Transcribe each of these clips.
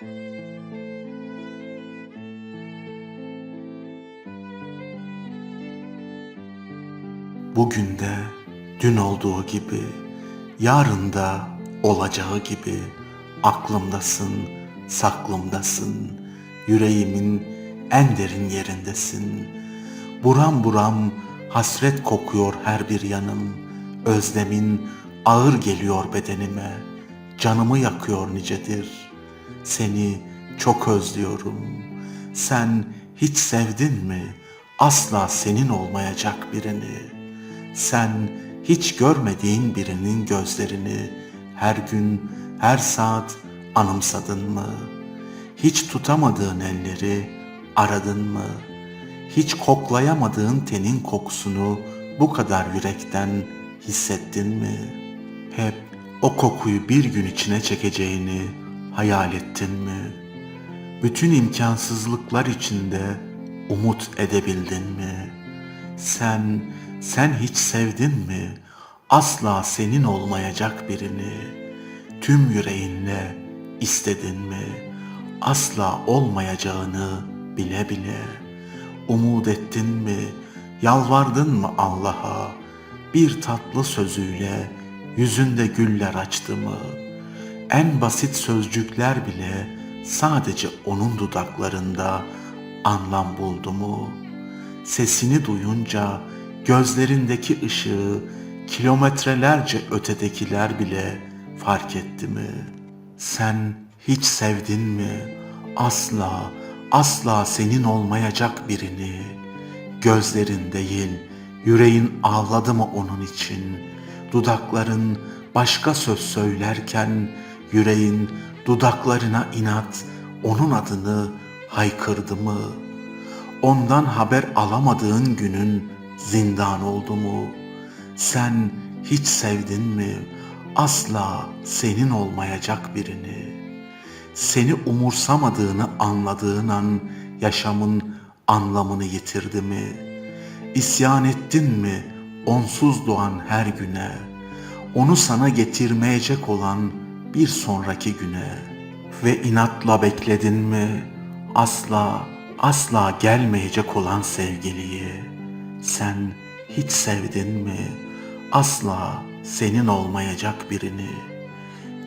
Bugün de dün olduğu gibi, yarın da olacağı gibi aklımdasın, saklımdasın, yüreğimin en derin yerindesin. Buram buram hasret kokuyor her bir yanım, özlemin ağır geliyor bedenime, canımı yakıyor nicedir. Seni çok özlüyorum. Sen hiç sevdin mi? Asla senin olmayacak birini.'' Sen hiç görmediğin birinin gözlerini her gün, her saat anımsadın mı? Hiç tutamadığın elleri aradın mı? Hiç koklayamadığın tenin kokusunu bu kadar yürekten hissettin mi? Hep o kokuyu bir gün içine çekeceğini hayal ettin mi? Bütün imkansızlıklar içinde umut edebildin mi? Sen sen hiç sevdin mi? Asla senin olmayacak birini. Tüm yüreğinle istedin mi? Asla olmayacağını bile bile. Umut ettin mi? Yalvardın mı Allah'a? Bir tatlı sözüyle yüzünde güller açtı mı? En basit sözcükler bile sadece onun dudaklarında anlam buldu mu? Sesini duyunca gözlerindeki ışığı kilometrelerce ötedekiler bile fark etti mi? Sen hiç sevdin mi? Asla, asla senin olmayacak birini. Gözlerin değil, yüreğin ağladı mı onun için? Dudakların başka söz söylerken yüreğin dudaklarına inat onun adını haykırdı mı? Ondan haber alamadığın günün zindan oldu mu? Sen hiç sevdin mi? Asla senin olmayacak birini. Seni umursamadığını anladığın an yaşamın anlamını yitirdi mi? İsyan ettin mi onsuz doğan her güne? Onu sana getirmeyecek olan bir sonraki güne ve inatla bekledin mi asla asla gelmeyecek olan sevgiliyi? Sen hiç sevdin mi? Asla senin olmayacak birini.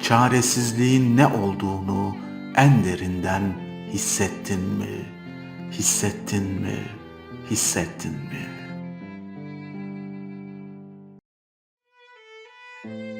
Çaresizliğin ne olduğunu en derinden hissettin mi? Hissettin mi? Hissettin mi? thank you